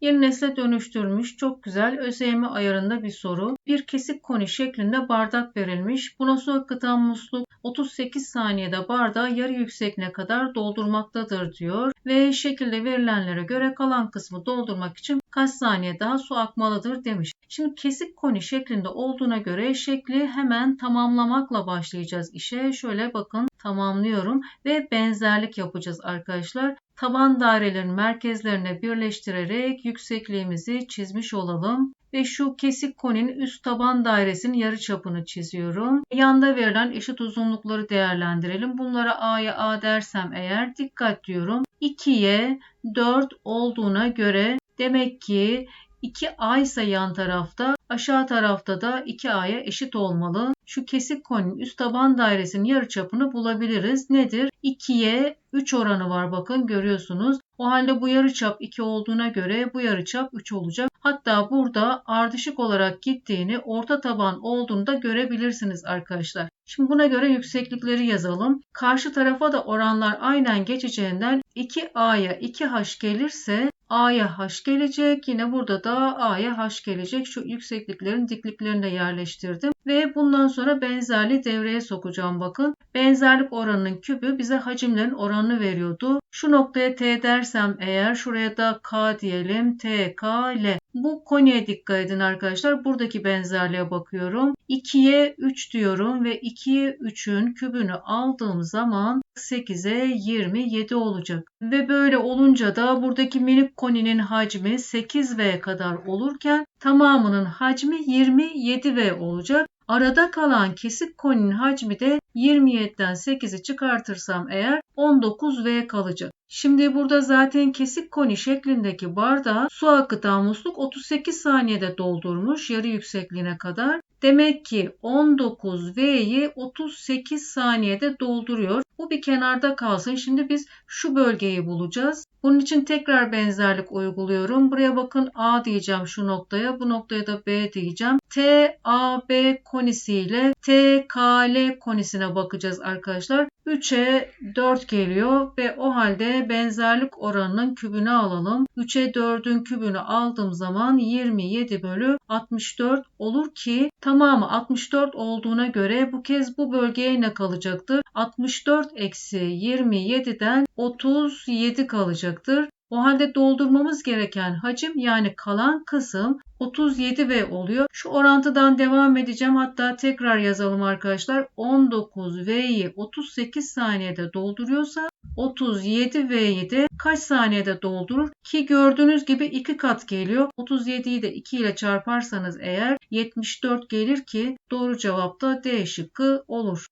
Yeni nesle dönüştürmüş. Çok güzel. ÖSYM ayarında bir soru. Bir kesik koni şeklinde bardak verilmiş. Buna su akıtan musluk 38 saniyede bardağı yarı yüksekliğine kadar doldurmaktadır diyor. Ve şekilde verilenlere göre kalan kısmı doldurmak için kaç saniye daha su akmalıdır demiş. Şimdi kesik koni şeklinde olduğuna göre şekli hemen tamamlamakla başlayacağız işe. Şöyle bakın tamamlıyorum ve benzerlik yapacağız arkadaşlar. Taban dairelerin merkezlerine birleştirerek yüksekliğimizi çizmiş olalım ve şu kesik koninin üst taban dairesinin yarı çapını çiziyorum. Yanda verilen eşit uzunlukları değerlendirelim. Bunlara A'ya A dersem eğer dikkat diyorum. 2'ye 4 olduğuna göre demek ki 2A ise yan tarafta aşağı tarafta da 2A'ya eşit olmalı. Şu kesik koninin üst taban dairesinin yarıçapını bulabiliriz. Nedir? 2'ye 3 oranı var bakın görüyorsunuz. O halde bu yarıçap 2 olduğuna göre bu yarıçap 3 olacak. Hatta burada ardışık olarak gittiğini orta taban olduğunu da görebilirsiniz arkadaşlar. Şimdi buna göre yükseklikleri yazalım. Karşı tarafa da oranlar aynen geçeceğinden 2A'ya 2H gelirse A'ya H gelecek. Yine burada da A'ya H gelecek. Şu yüksekliklerin dikliklerini de yerleştirdim. Ve bundan sonra benzerliği devreye sokacağım bakın. Benzerlik oranının kübü bize hacimlerin oranını veriyordu. Şu noktaya T dersem eğer şuraya da K diyelim. T, K, L. Bu konuya dikkat edin arkadaşlar. Buradaki benzerliğe bakıyorum. 2'ye 3 diyorum ve 2'ye 3'ün kübünü aldığım zaman 8'e 27 olacak. Ve böyle olunca da buradaki minik koninin hacmi 8V kadar olurken tamamının hacmi 27V olacak. Arada kalan kesik koninin hacmi de 27'den 8'i çıkartırsam eğer 19V kalacak. Şimdi burada zaten kesik koni şeklindeki bardağı su akıtan musluk 38 saniyede doldurmuş yarı yüksekliğine kadar. Demek ki 19V'yi 38 saniyede dolduruyor. Bu bir kenarda kalsın. Şimdi biz şu bölgeyi bulacağız. Bunun için tekrar benzerlik uyguluyorum. Buraya bakın A diyeceğim şu noktaya. Bu noktaya da B diyeceğim. T, A, B konisiyle T, K, L konisine bakacağız arkadaşlar. 3'e 4 geliyor ve o halde benzerlik oranının kübünü alalım. 3'e 4'ün kübünü aldığım zaman 27 bölü 64 olur ki tamamı 64 olduğuna göre bu kez bu bölgeye ne kalacaktır? 64 eksi 27'den 37 kalacaktır. O halde doldurmamız gereken hacim yani kalan kısım 37V oluyor. Şu orantıdan devam edeceğim. Hatta tekrar yazalım arkadaşlar. 19V'yi 38 saniyede dolduruyorsa 37V'yi de kaç saniyede doldurur? Ki gördüğünüz gibi 2 kat geliyor. 37'yi de 2 ile çarparsanız eğer 74 gelir ki doğru cevap da D şıkkı olur.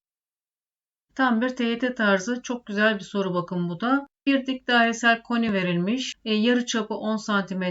Tam bir TYT tarzı çok güzel bir soru bakın bu da. Bir dik dairesel koni verilmiş. E, yarı çapı 10 cm,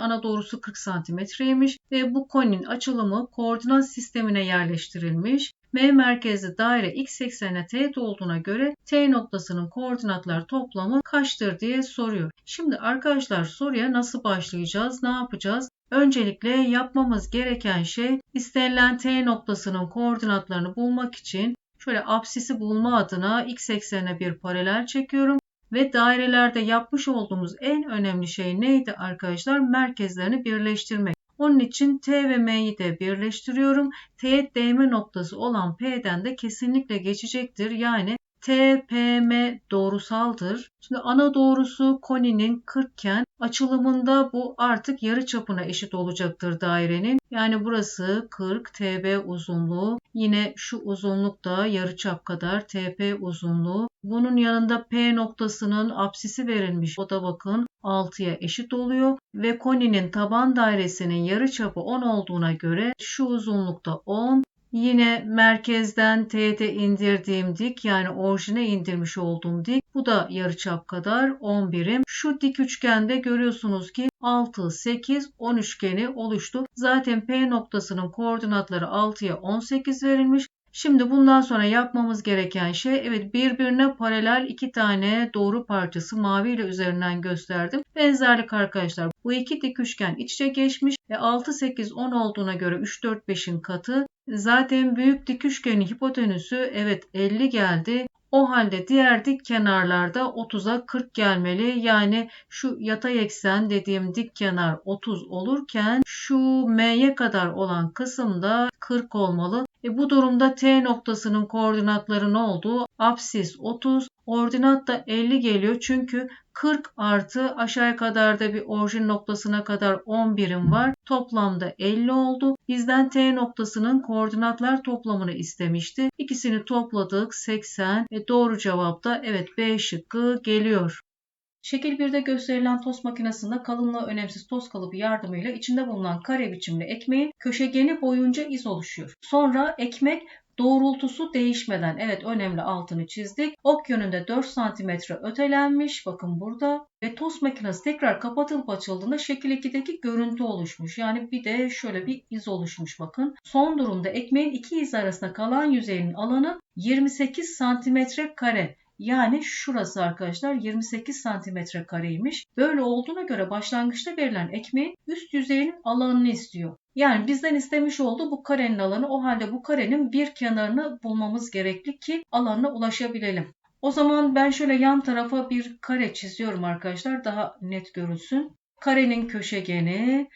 ana doğrusu 40 cm'ymiş ve bu koninin açılımı koordinat sistemine yerleştirilmiş. M merkezli daire x eksenine teğet olduğuna göre T noktasının koordinatlar toplamı kaçtır diye soruyor. Şimdi arkadaşlar soruya nasıl başlayacağız? Ne yapacağız? Öncelikle yapmamız gereken şey istenilen T noktasının koordinatlarını bulmak için şöyle apsisi bulma adına x eksenine bir paralel çekiyorum. Ve dairelerde yapmış olduğumuz en önemli şey neydi arkadaşlar? Merkezlerini birleştirmek. Onun için T ve M'yi de birleştiriyorum. T değme noktası olan P'den de kesinlikle geçecektir. Yani TPM doğrusaldır. Şimdi ana doğrusu koninin 40 iken açılımında bu artık yarı çapına eşit olacaktır dairenin. Yani burası 40 TB uzunluğu. Yine şu uzunluk da yarı çap kadar TP uzunluğu. Bunun yanında P noktasının apsisi verilmiş. O da bakın 6'ya eşit oluyor ve koninin taban dairesinin yarı çapı 10 olduğuna göre şu uzunlukta 10, Yine merkezden teğete indirdiğim dik yani orijine indirmiş olduğum dik bu da yarıçap kadar 10 birim. Şu dik üçgende görüyorsunuz ki 6, 8, 10 üçgeni oluştu. Zaten P noktasının koordinatları 6'ya 18 verilmiş. Şimdi bundan sonra yapmamız gereken şey evet birbirine paralel iki tane doğru parçası mavi ile üzerinden gösterdim. Benzerlik arkadaşlar. Bu iki dik üçgen iç içe geçmiş ve 6, 8, 10 olduğuna göre 3, 4, 5'in katı. Zaten büyük dik üçgenin hipotenüsü evet 50 geldi. O halde diğer dik kenarlarda 30'a 40 gelmeli. Yani şu yatay eksen dediğim dik kenar 30 olurken şu M'ye kadar olan kısımda 40 olmalı. E bu durumda T noktasının koordinatları ne oldu? Apsis 30, ordinat da 50 geliyor. Çünkü 40 artı aşağıya kadar da bir orijin noktasına kadar 10 birim var. Toplamda 50 oldu. Bizden T noktasının koordinatlar toplamını istemişti. İkisini topladık 80 ve doğru cevap da evet B şıkkı geliyor. Şekil 1'de gösterilen tost makinesinde kalınlığı önemsiz toz kalıbı yardımıyla içinde bulunan kare biçimli ekmeğin köşegeni boyunca iz oluşuyor. Sonra ekmek doğrultusu değişmeden evet önemli altını çizdik. Ok yönünde 4 cm ötelenmiş. Bakın burada. Ve tost makinesi tekrar kapatılıp açıldığında şekil 2'deki görüntü oluşmuş. Yani bir de şöyle bir iz oluşmuş bakın. Son durumda ekmeğin iki iz arasında kalan yüzeyinin alanı 28 cm kare. Yani şurası arkadaşlar 28 santimetre kareymiş. Böyle olduğuna göre başlangıçta verilen ekmeğin üst yüzeyinin alanını istiyor. Yani bizden istemiş olduğu bu karenin alanı. O halde bu karenin bir kenarını bulmamız gerekli ki alanına ulaşabilelim. O zaman ben şöyle yan tarafa bir kare çiziyorum arkadaşlar. Daha net görülsün. Karenin köşegeni,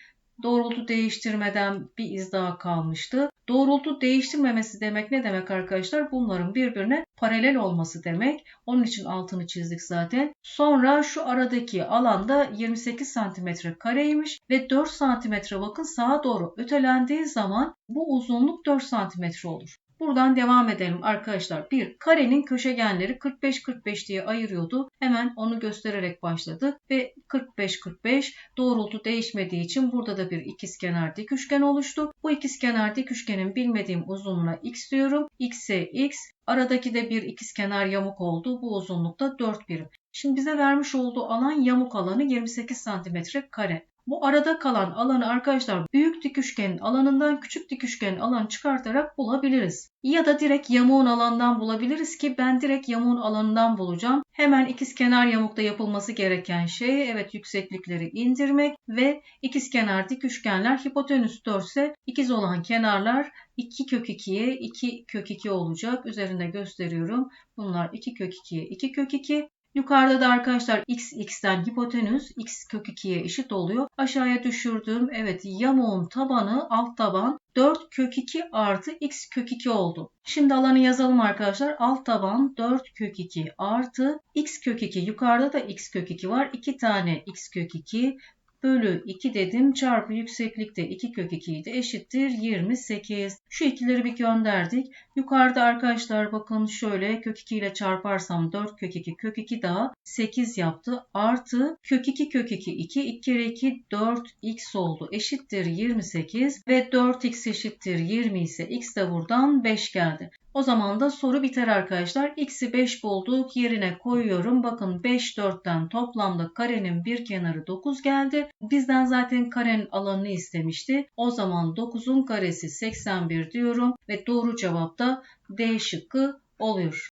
doğrultu değiştirmeden bir iz daha kalmıştı. Doğrultu değiştirmemesi demek ne demek arkadaşlar? Bunların birbirine paralel olması demek. Onun için altını çizdik zaten. Sonra şu aradaki alanda 28 cm kareymiş ve 4 cm bakın sağa doğru ötelendiği zaman bu uzunluk 4 cm olur. Buradan devam edelim arkadaşlar. Bir karenin köşegenleri 45-45 diye ayırıyordu. Hemen onu göstererek başladı ve 45-45 doğrultu değişmediği için burada da bir ikizkenar dik üçgen oluştu. Bu ikizkenar dik üçgenin bilmediğim uzunluğuna x diyorum. x'e x, aradaki de bir ikizkenar yamuk oldu. Bu uzunlukta 4 birim. Şimdi bize vermiş olduğu alan yamuk alanı 28 cm kare. Bu arada kalan alanı arkadaşlar büyük dik üçgenin alanından küçük dik üçgenin alanı çıkartarak bulabiliriz. Ya da direkt yamuğun alanından bulabiliriz ki ben direkt yamuğun alanından bulacağım. Hemen ikizkenar yamukta yapılması gereken şey evet yükseklikleri indirmek ve ikizkenar dik üçgenler hipotenüs 4 ise ikiz olan kenarlar 2 kök 2'ye 2 kök 2 olacak. Üzerinde gösteriyorum. Bunlar 2 kök 2'ye 2 kök 2. Yukarıda da arkadaşlar x x'ten hipotenüs x kök 2'ye eşit oluyor. Aşağıya düşürdüğüm evet yamuğun tabanı alt taban 4 kök 2 artı x kök 2 oldu. Şimdi alanı yazalım arkadaşlar. Alt taban 4 kök 2 artı x kök 2. Yukarıda da x kök 2 var. 2 tane x kök 2 bölü 2 dedim çarpı yükseklikte 2 kök 2 idi eşittir 28. Şu ikileri bir gönderdik. Yukarıda arkadaşlar bakın şöyle kök 2 ile çarparsam 4 kök 2 kök 2 daha 8 yaptı. Artı kök 2 kök 2 2 2 kere 2 4x oldu eşittir 28 ve 4x eşittir 20 ise x de buradan 5 geldi. O zaman da soru biter arkadaşlar. X'i 5 bulduk. Yerine koyuyorum. Bakın 5 4'ten toplamda karenin bir kenarı 9 geldi. Bizden zaten karenin alanını istemişti. O zaman 9'un karesi 81 diyorum ve doğru cevap da D şıkkı oluyor.